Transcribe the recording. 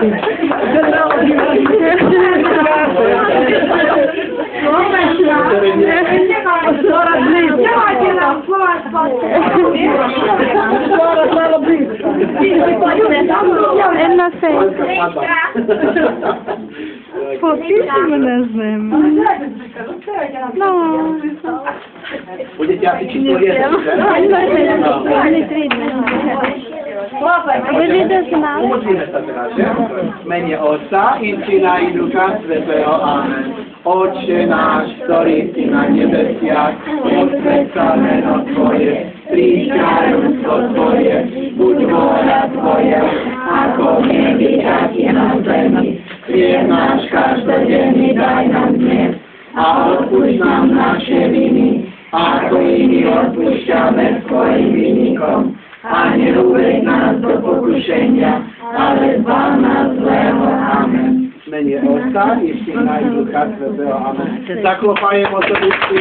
Е на фейс. Попиши мене з ним. Ну. Будете апетит Pomodlíme sa teraz, že? Mene Otca i Syna i Ducha Svetého. Amen. Oče náš, ktorý si na nebesiach, posväť sa meno Tvoje, príď kráľovstvo Tvoje, buď vôľa Tvoja, ako v nebi, tak i na zemi. Chlieb náš každodenný daj nám dnes a odpúšť nám naše viny, ako i my odpúšťame svojim vinníkom. Przywołuj nas do pokuszenia, ale dba nas złego. Amen. Menie Ojca, jeśli najdzie tak, Amen. Zaklopajem osobisty.